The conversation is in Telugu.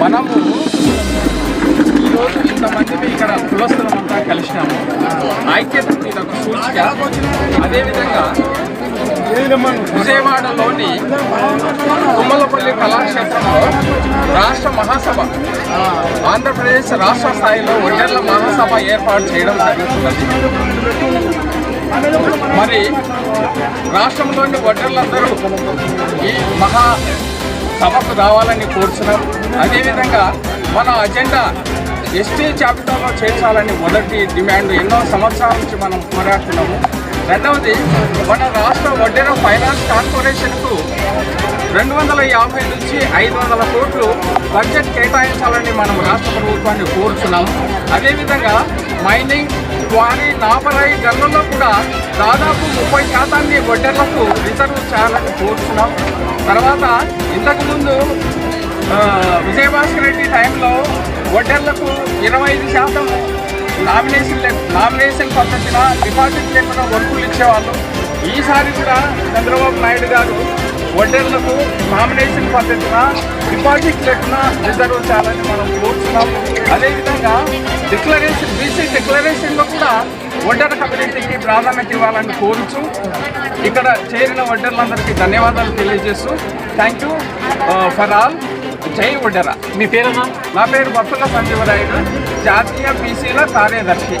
మనము ఈరోజు ఇంతమంది ఇక్కడ కులస్తులమంతా కలిసినాము. ఐక్యత మీద ఒక సూచిక. అదేవిధంగా విజయవాడలోని తుమ్మలపల్లి కళాక్షేత్రంలో రాష్ట్ర మహాసభ ఆంధ్రప్రదేశ్ రాష్ట్ర స్థాయిలో ఒంటర్ల మహాసభ ఏర్పాటు చేయడం జరుగుతున్నది. మరి రాష్ట్రంలోని ఒడ్డర్లందరూ ఈ మహా సభకు రావాలని కోరుచున్నాం అదేవిధంగా మన అజెండా ఎస్టీ జాబితాలో చేర్చాలని మొదటి డిమాండ్ ఎన్నో సంవత్సరాల నుంచి మనం పోరాడుతున్నాము. రెండవది మన రాష్ట్ర వడ్డెర ఫైనాన్స్ కార్పొరేషన్కు రెండు వందల యాభై నుంచి ఐదు వందల కోట్లు బడ్జెట్ కేటాయించాలని మనం రాష్ట్ర ప్రభుత్వాన్ని కోరుచున్నాము. అదేవిధంగా మైనింగ్ క్వారీ నాపరాయి గన్నుల్లో కూడా దాదాపు ముప్పై శాతాన్ని వడ్డర్లకు రిజర్వ్ చేయాలని కోరుతున్నాం తర్వాత ఇంతకుముందు విజయభాస్కర్ రెడ్డి టైంలో వడ్డర్లకు ఇరవై ఐదు శాతం నామినేషన్ నామినేషన్ పద్ధతిన డిపాజిట్ లేకుండా వర్కులు ఇచ్చేవాళ్ళు. ఈసారి కూడా చంద్రబాబు నాయుడు గారు వడ్డర్లకు నామినేషన్ పద్ధతిన డిపాజిట్ లేకుండా రిజర్వ్ చేయాలని మనం కోరుతున్నాం అదేవిధంగా డిక్లరేషన్ బీసీ డిక్లరేషన్లో కూడా వడ్డెర కమ్యూనిటీకి ప్రాధాన్యత ఇవ్వాలని కోరుచు ఇక్కడ చేరిన వడ్డర్లందరికీ ధన్యవాదాలు తెలియజేస్తూ థ్యాంక్ యూ ఫర్ ఆల్ జై వడ్డెర మీ పేరన్నా నా పేరు బొత్తుల సంజీవరాయుడు జాతీయ బీసీల కార్యదర్శి.